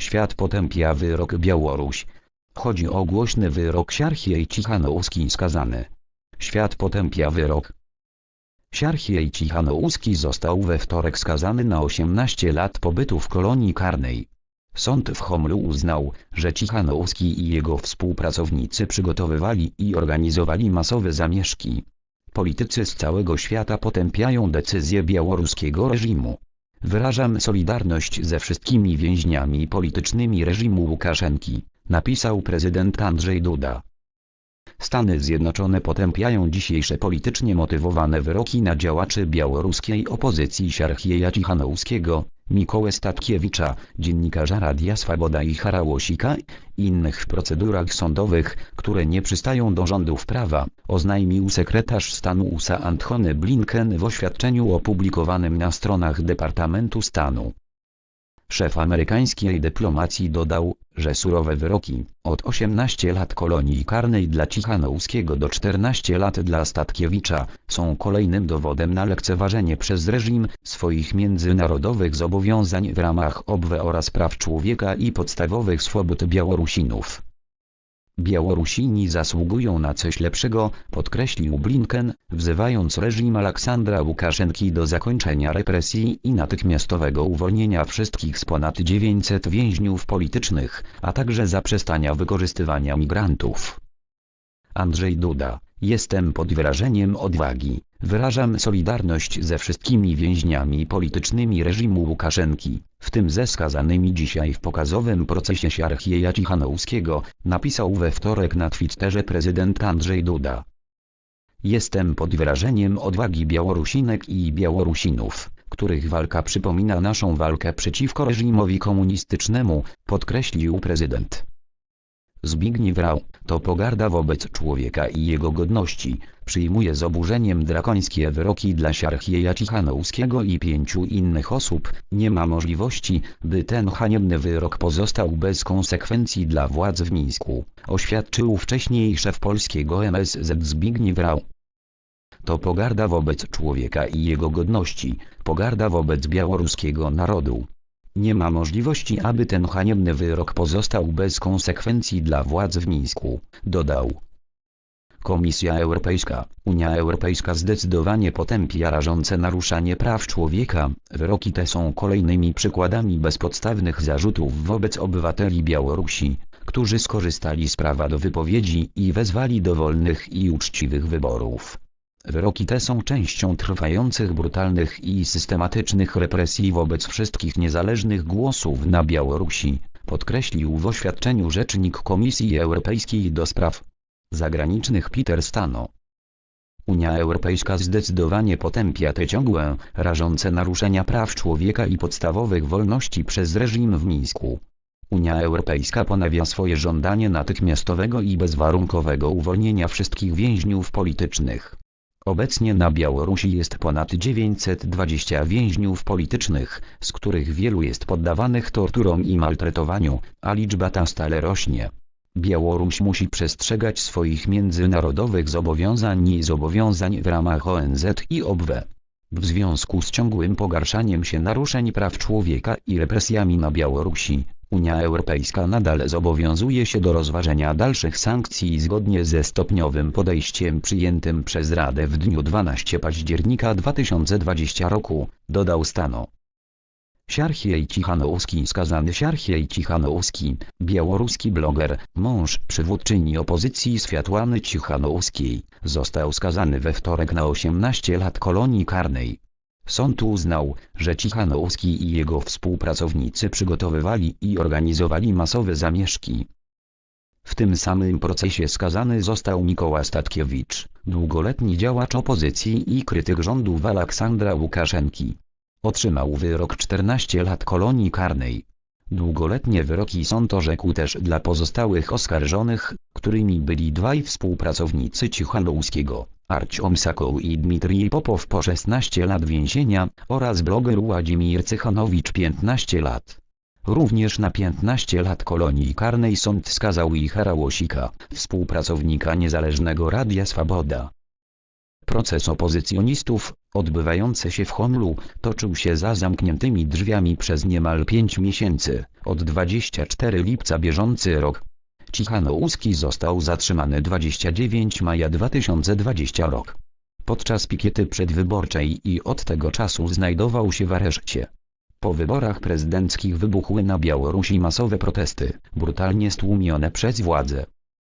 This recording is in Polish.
Świat potępia wyrok Białoruś. Chodzi o głośny wyrok Siarchiej Cichanouski skazany. Świat potępia wyrok. Siarchiej Cichanouski został we wtorek skazany na 18 lat pobytu w kolonii karnej. Sąd w Homlu uznał, że Cichanouski i jego współpracownicy przygotowywali i organizowali masowe zamieszki. Politycy z całego świata potępiają decyzję białoruskiego reżimu. Wyrażam solidarność ze wszystkimi więźniami politycznymi reżimu Łukaszenki, napisał prezydent Andrzej Duda. Stany Zjednoczone potępiają dzisiejsze politycznie motywowane wyroki na działaczy białoruskiej opozycji Siarchieja Cichanouskiego, Mikołę Statkiewicza, dziennikarza Radia Swoboda i Harałosika, innych procedurach sądowych, które nie przystają do rządów prawa, oznajmił sekretarz stanu USA Antony Blinken w oświadczeniu opublikowanym na stronach Departamentu Stanu. Szef amerykańskiej dyplomacji dodał, że surowe wyroki, od 18 lat kolonii karnej dla Cichanouskiego do 14 lat dla Statkiewicza, są kolejnym dowodem na lekceważenie przez reżim swoich międzynarodowych zobowiązań w ramach OBWE oraz praw człowieka i podstawowych swobód Białorusinów. Białorusini zasługują na coś lepszego, podkreślił Blinken, wzywając reżim Aleksandra Łukaszenki do zakończenia represji i natychmiastowego uwolnienia wszystkich z ponad 900 więźniów politycznych, a także zaprzestania wykorzystywania migrantów. Andrzej Duda, jestem pod wrażeniem odwagi, wyrażam solidarność ze wszystkimi więźniami politycznymi reżimu Łukaszenki, w tym ze skazanymi dzisiaj w pokazowym procesie Siarchieja Cichanouskiego, napisał we wtorek na Twitterze prezydent Andrzej Duda. Jestem pod wrażeniem odwagi Białorusinek i Białorusinów, których walka przypomina naszą walkę przeciwko reżimowi komunistycznemu, podkreślił prezydent. Zbigniew Rau, to pogarda wobec człowieka i jego godności, przyjmuje z oburzeniem drakońskie wyroki dla Siarchieja Cichanouskiego i pięciu innych osób, nie ma możliwości, by ten haniebny wyrok pozostał bez konsekwencji dla władz w Mińsku, oświadczył wcześniej szef polskiego MSZ Zbigniew Rau. To pogarda wobec człowieka i jego godności, pogarda wobec białoruskiego narodu. Nie ma możliwości, aby ten haniebny wyrok pozostał bez konsekwencji dla władz w Mińsku, dodał. Komisja Europejska, Unia Europejska zdecydowanie potępia rażące naruszanie praw człowieka. Wyroki te są kolejnymi przykładami bezpodstawnych zarzutów wobec obywateli Białorusi, którzy skorzystali z prawa do wypowiedzi i wezwali do wolnych i uczciwych wyborów. Wyroki te są częścią trwających brutalnych i systematycznych represji wobec wszystkich niezależnych głosów na Białorusi, podkreślił w oświadczeniu rzecznik Komisji Europejskiej do spraw zagranicznych Peter Stano. Unia Europejska zdecydowanie potępia te ciągłe, rażące naruszenia praw człowieka i podstawowych wolności przez reżim w Mińsku. Unia Europejska ponawia swoje żądanie natychmiastowego i bezwarunkowego uwolnienia wszystkich więźniów politycznych. Obecnie na Białorusi jest ponad 920 więźniów politycznych, z których wielu jest poddawanych torturom i maltretowaniu, a liczba ta stale rośnie. Białoruś musi przestrzegać swoich międzynarodowych zobowiązań i zobowiązań w ramach ONZ i OBWE. W związku z ciągłym pogarszaniem się naruszeń praw człowieka i represjami na Białorusi, Unia Europejska nadal zobowiązuje się do rozważenia dalszych sankcji zgodnie ze stopniowym podejściem przyjętym przez Radę w dniu 12 października 2020 roku, dodał Stano. Siarchiej Cichanouski skazany Siarchiej Cichanouski, białoruski bloger, mąż przywódczyni opozycji Światłany Cichanouskiej, został skazany we wtorek na 18 lat kolonii karnej. Sąd uznał, że Cichanouski i jego współpracownicy przygotowywali i organizowali masowe zamieszki. W tym samym procesie skazany został Mikoła Statkiewicz, długoletni działacz opozycji i krytyk rządów Aleksandra Łukaszenki. Otrzymał wyrok 14 lat kolonii karnej. Długoletnie wyroki sąd orzekł też dla pozostałych oskarżonych, którymi byli dwaj współpracownicy Cichanouskiego, Arciom Sakoł i Dmitrij Popow po 16 lat więzienia, oraz bloger Władimir Cychanowicz 15 lat. Również na 15 lat kolonii karnej sąd skazał i Harałosika, współpracownika niezależnego Radia Swoboda. Proces opozycjonistów, odbywający się w Honlu, toczył się za zamkniętymi drzwiami przez niemal 5 miesięcy, od 24 lipca bieżący rok. Cichanouski został zatrzymany 29 maja 2020 rok. Podczas pikiety przedwyborczej i od tego czasu znajdował się w areszcie. Po wyborach prezydenckich wybuchły na Białorusi masowe protesty, brutalnie stłumione przez władze.